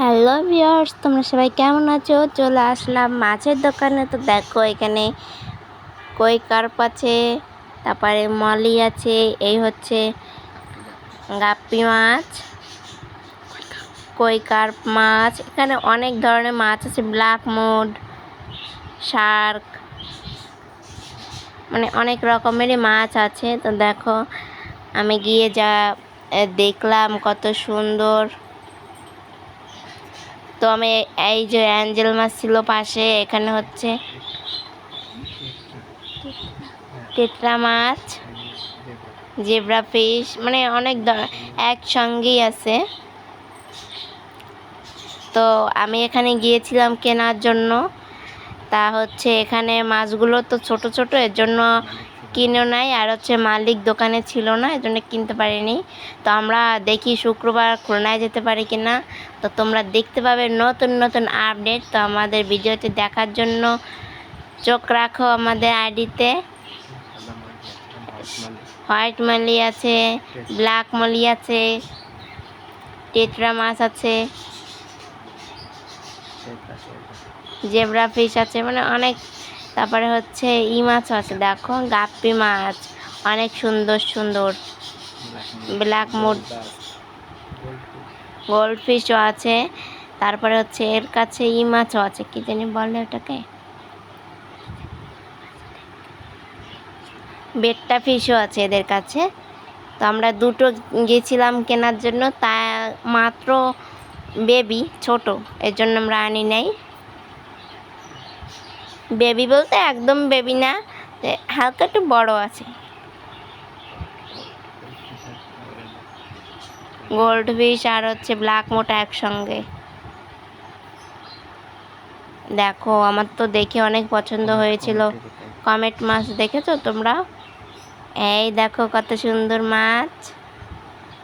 Hello viewers তোমরা সবাই কেমন আছো? চলে আসলাম মাছের দোকানে। তো দেখো, এখানে কই কার্প আছে, তারপরে মলি আছে, এই হচ্ছে গাপ্পি মাছ, কই কার্প মাছ, এখানে অনেক ধরনের মাছ আছে, ব্ল্যাক মুড, শার্ক মানে অনেক রকমেরই মাছ আছে। তো দেখো, আমি গিয়ে যা দেখলাম কত সুন্দর তো আমি এই যে অ্যাঞ্জেল মাছ ছিল পাশে, এখানে হচ্ছে টেটরা মাছ, জেব্রা ফিশ মানে অনেক একসঙ্গেই আছে। তো আমি এখানে গিয়েছিলাম কেনার জন্য। তা হচ্ছে এখানে মাছগুলো তো ছোট ছোট, এর জন্য কিনে নাই আর হচ্ছে মালিক দোকানে ছিল না এর জন্য কিনতে পারিনি। তো আমরা দেখি শুক্রবার খুলনায় যেতে পারি কিনা। তো তোমরা দেখতে পাবে নতুন নতুন আপডেট। তো আমাদের ভিডিওটি দেখার জন্য চোখ রাখো আমাদের আইডিতে। হোয়াইট মালি আছে ব্ল্যাক মালি আছে টেটরা মাছ আছে জেব্রা ফিশ আছে মানে অনেক তারপরে হচ্ছে ই মাছও আছে, দেখো, গাপ্পি মাছ, অনেক সুন্দর সুন্দর। ব্ল্যাক মুড গোল্ড ফিশও আছে। তারপরে হচ্ছে এর কাছে ই মাছও আছে, কি জানি বলে ওটাকে? বেটটা ফিশও আছে এদের কাছে। তো আমরা দুটো গেছিলাম কেনার জন্য, তা মাত্র বেবি ছোট, এর জন্য আমরা আনি নাই। বেবি বলতে একদম বেবি না হালকা একটু বড় আছে। গোল্ড ফিশ আর হচ্ছে ব্ল্যাক মোটা একসঙ্গে। দেখো, আমার তো দেখে অনেক পছন্দ হয়েছিল। কমেট মাছ দেখেছ তোমরা? এই দেখো কত সুন্দর মাছ।